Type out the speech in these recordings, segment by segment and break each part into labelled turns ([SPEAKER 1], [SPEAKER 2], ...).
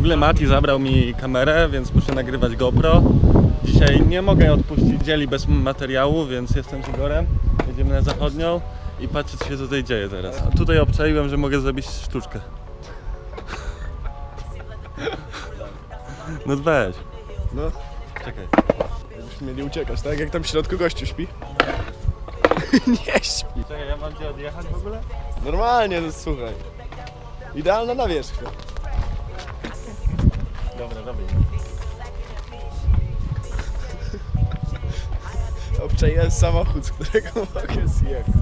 [SPEAKER 1] ogóle Mati zabrał mi kamerę, więc muszę nagrywać GoPro. Dzisiaj nie mogę odpuścić dzieli bez materiału, więc jestem z Igorem. Jedziemy na zachodnią i patrzcie co się tutaj dzieje teraz. A tutaj obczaiłem, że mogę zrobić sztuczkę. No weź.
[SPEAKER 2] No,
[SPEAKER 1] Czekaj.
[SPEAKER 2] byśmy mieli uciekać, tak? Jak tam w środku gościu śpi? nie śpi.
[SPEAKER 1] Czekaj, ja mam gdzie odjechać w ogóle?
[SPEAKER 2] Normalnie, no słuchaj. Idealna nawierzchnia.
[SPEAKER 1] Dobra.
[SPEAKER 2] Obczaiłem samochód, z którego mogę zjechać.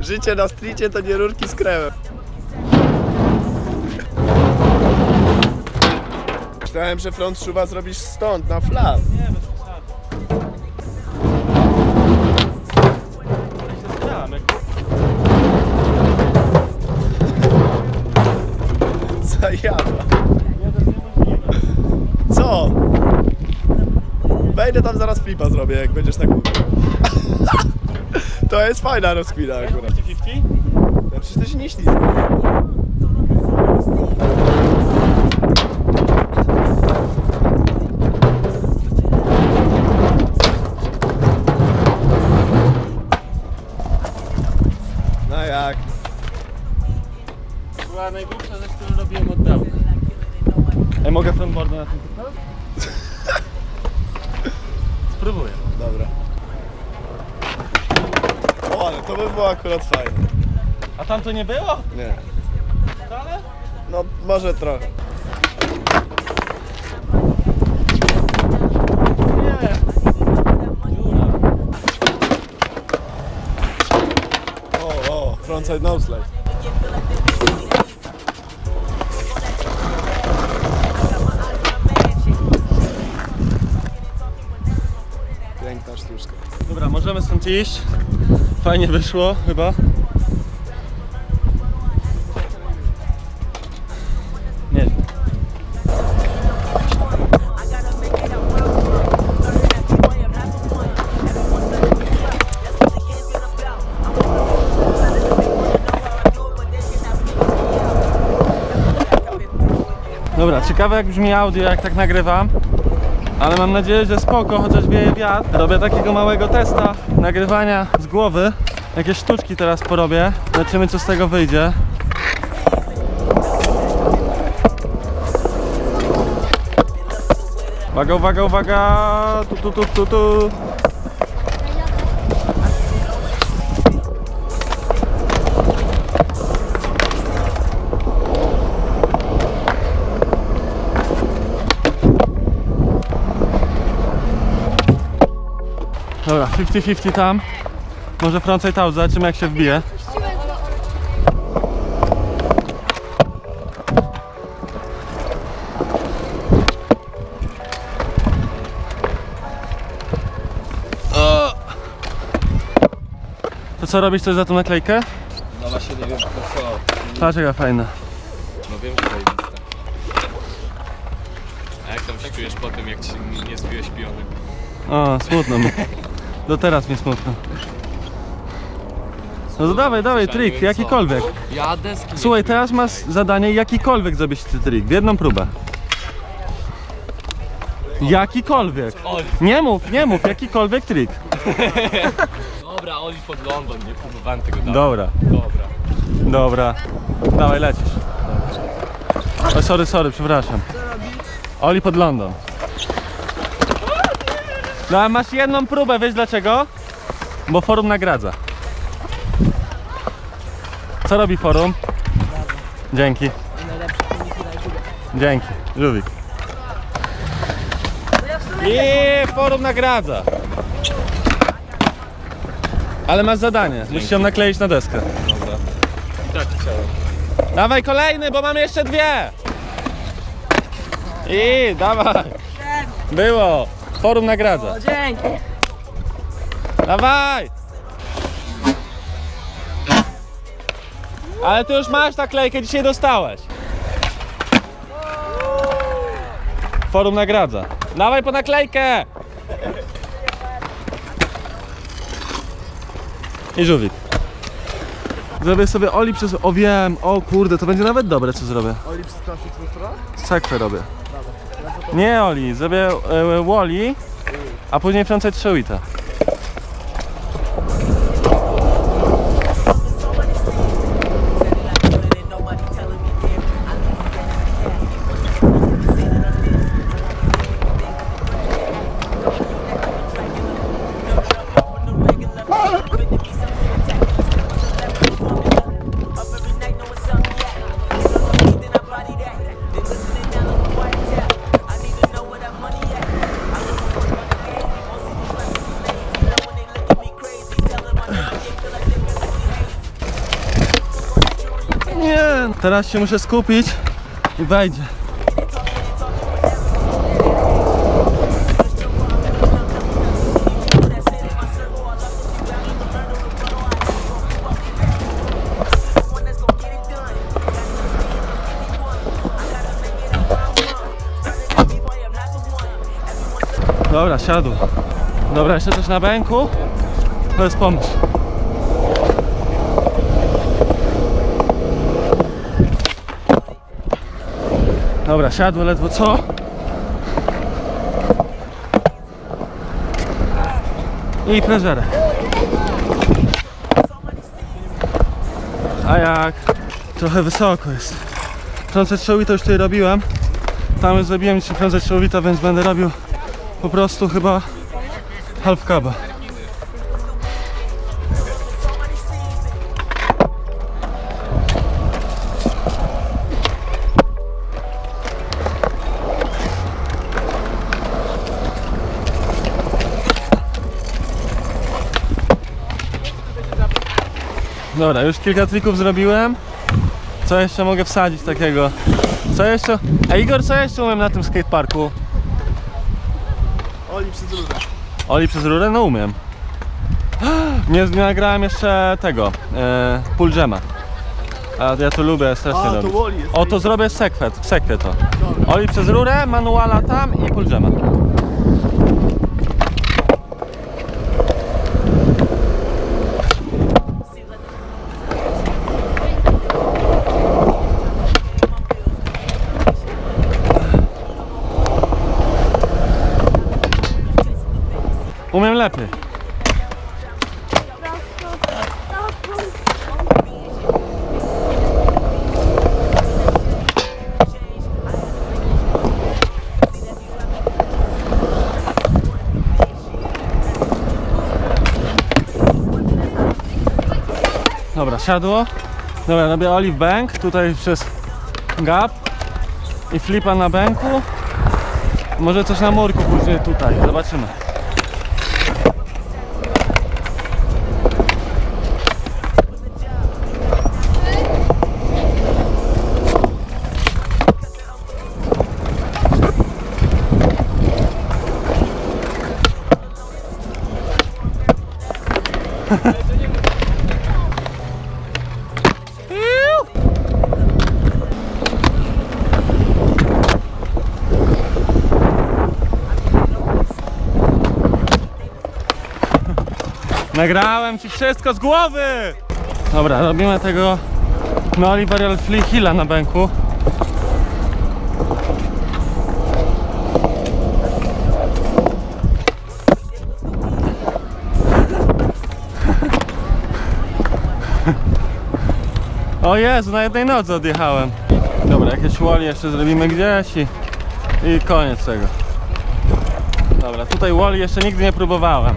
[SPEAKER 2] Życie na stricie to nie rurki z. Myślałem, że front szuwa zrobisz stąd, na flat.
[SPEAKER 1] Nie, bez przesady. Się jak
[SPEAKER 2] Zajawa.
[SPEAKER 1] nie.
[SPEAKER 2] Co? Wejdę tam zaraz flipa zrobię, jak będziesz tak mówił. To jest fajna rozkmina akurat.
[SPEAKER 1] 50-50?
[SPEAKER 2] No przecież to się nie ślizga. To by było akurat fajne.
[SPEAKER 1] A tam to nie było?
[SPEAKER 2] Nie.
[SPEAKER 1] Wcale?
[SPEAKER 2] No, może trochę. O, o, frontside nose
[SPEAKER 1] stąd iść. Fajnie wyszło, chyba. Nieźle. Dobra, ciekawe jak brzmi audio, jak tak nagrywam. Ale mam nadzieję, że spoko, chociaż wieje wiatr. Robię takiego małego testa nagrywania z głowy. Jakieś sztuczki teraz porobię. Zobaczymy co z tego wyjdzie. Uwaga, uwaga, uwaga! Tu, tu, tu, tu, tu. 50-50 tam. Może frontside out, zobaczymy jak się wbije. To co robisz coś za tą naklejkę?
[SPEAKER 3] No właśnie nie wiem to co.
[SPEAKER 1] Patrz jaka fajna.
[SPEAKER 3] No wiem, że zajebiste. A jak tam się czujesz po tym, jak ci nie zbiłeś piony?
[SPEAKER 1] O, smutno mi. Do teraz mi smutno. No to dawaj, dawaj, trik, jakikolwiek.
[SPEAKER 3] Ja deski nie
[SPEAKER 1] Słuchaj, teraz masz zadanie jakikolwiek zrobić ty trik, w jedną próbę. Jakikolwiek.
[SPEAKER 3] Oli.
[SPEAKER 1] Nie mów, nie mów, jakikolwiek trik.
[SPEAKER 3] Dobra, Oli pod London, nie próbowałem tego dać.
[SPEAKER 1] Dobra,
[SPEAKER 3] Dobra.
[SPEAKER 1] dobra. Dawaj, lecisz. O, sorry, sorry, przepraszam. Oli pod London. No a masz jedną próbę, wiesz dlaczego? Bo forum nagradza. Co robi forum? Dzięki. Dzięki, Żółwik. I forum nagradza. Ale masz zadanie, musisz ją nakleić na deskę.
[SPEAKER 3] Tak chciałem.
[SPEAKER 1] Dawaj kolejny, bo mamy jeszcze dwie. I dawaj. Było. Forum nagradza.
[SPEAKER 4] Dzięki.
[SPEAKER 1] Dawaj. Ale ty już masz naklejkę, dzisiaj dostałeś. Forum nagradza. Dawaj po naklejkę! I żółwik. Zrobię sobie oli przez... O wiem, o kurde, to będzie nawet dobre co zrobię.
[SPEAKER 2] Oli sprawdź instruktora?
[SPEAKER 1] Sekwę robię. Nie oli, zrobię e, a później wtrącać szołita. Nie, teraz się muszę skupić i wejdzie. Dobra, siadł. Dobra, jeszcze coś na bęku? To jest pomysł. Dobra, siadło ledwo co? I preżerek. A jak? Trochę wysoko jest. Frącet szołita już tutaj robiłem. Tam już zrobiłem dzisiaj frącet szołita, więc będę robił po prostu chyba half cuba. Dobra, już kilka trików zrobiłem. Co jeszcze mogę wsadzić takiego? Co jeszcze? A Igor, co jeszcze umiem na tym skateparku?
[SPEAKER 2] Oli przez rurę.
[SPEAKER 1] Oli przez rurę? No umiem. Nie, nagrałem jeszcze tego, e, pull jam'a. A ja to lubię strasznie
[SPEAKER 2] A, to
[SPEAKER 1] robić.
[SPEAKER 2] Wally jest.
[SPEAKER 1] O, to zrobię sekwet, sekwie to. Oli przez rurę, manuala tam i pull jam'a. Lepiej. Dobra, siadło. Dobra, robię olive bank tutaj przez gap i flipa na bęku. Może coś na murku później tutaj, zobaczymy. Nagrałem ci wszystko z głowy! Dobra, robimy tego no Oliver Hilla na bęku. O Jezu, na jednej nodze odjechałem. Dobra, jakieś wall jeszcze zrobimy gdzieś i, i koniec tego. Dobra, tutaj wall jeszcze nigdy nie próbowałem.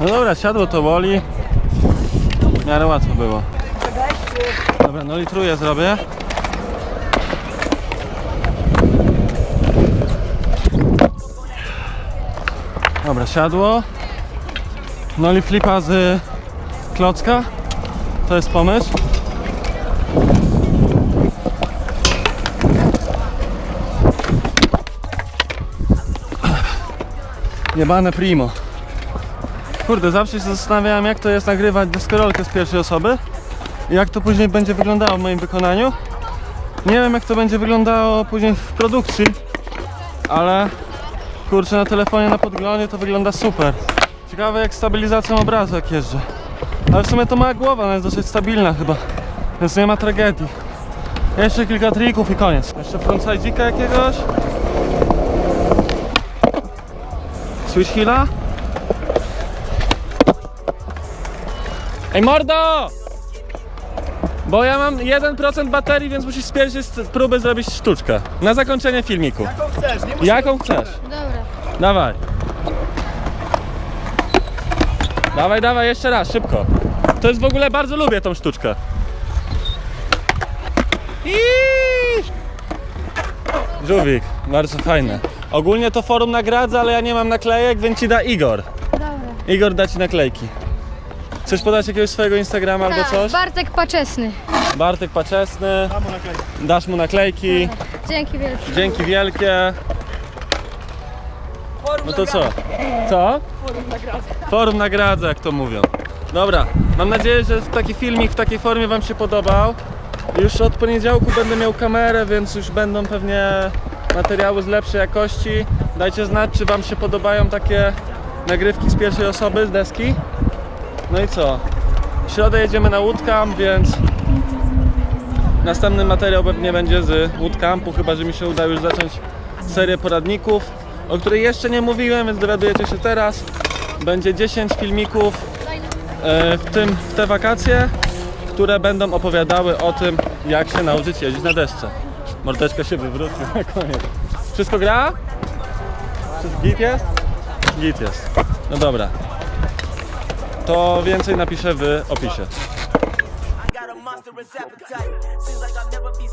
[SPEAKER 1] No dobra, siadło to woli. W miarę łatwo było. Dobra, no litruję zrobię. Dobra, siadło. Noli flipa z klocka. To jest pomysł. Jebane primo. Kurde, zawsze się zastanawiałem jak to jest nagrywać deskorolkę z pierwszej osoby. jak to później będzie wyglądało w moim wykonaniu. Nie wiem jak to będzie wyglądało później w produkcji, ale kurczę na telefonie na podglądzie to wygląda super. Ciekawe jak stabilizacją obrazu jak jeżdżę. Ale w sumie to moja głowa, ona jest dosyć stabilna chyba, więc nie ma tragedii. Jeszcze kilka trików i koniec. Jeszcze frontside'ika jakiegoś. Switch heala. Ej mordo! Bo ja mam 1% baterii, więc musisz z pierwszej st- próby zrobić sztuczkę. Na zakończenie filmiku.
[SPEAKER 2] Jaką chcesz, nie musisz...
[SPEAKER 1] Jaką chcesz?
[SPEAKER 4] Dobra.
[SPEAKER 1] Dawaj. Dawaj, dawaj, jeszcze raz, szybko. To jest w ogóle, bardzo lubię tą sztuczkę. Żółwik, bardzo fajne. Ogólnie to forum nagradza, ale ja nie mam naklejek, więc ci da Igor.
[SPEAKER 4] Dobra.
[SPEAKER 1] Igor da ci naklejki. Chcesz podać jakiegoś swojego Instagrama albo
[SPEAKER 4] Tak,
[SPEAKER 1] coś?
[SPEAKER 4] Bartek Paczesny.
[SPEAKER 1] Bartek Paczesny, dasz mu naklejki.
[SPEAKER 4] Dzięki wielkie.
[SPEAKER 1] Dzięki wielkie. No to co? Co? Forum nagradza, jak to mówią. Dobra, mam nadzieję, że taki filmik w takiej formie Wam się podobał. Już od poniedziałku będę miał kamerę, więc już będą pewnie materiały z lepszej jakości. Dajcie znać, czy Wam się podobają takie nagrywki z pierwszej osoby, z deski. No i co? W środę jedziemy na Woodcamp, więc Następny materiał pewnie będzie z Woodcampu, chyba że mi się uda już zacząć serię poradników, o której jeszcze nie mówiłem, więc dowiadujecie się teraz. Będzie 10 filmików e, w tym w te wakacje, które będą opowiadały o tym, jak się nauczyć jeździć na desce. Mordeczka się wywróci na koniec. Wszystko gra? Wszystko git jest? Git jest. No dobra. To więcej napiszę w opisie.
[SPEAKER 5] Seems like I'll never be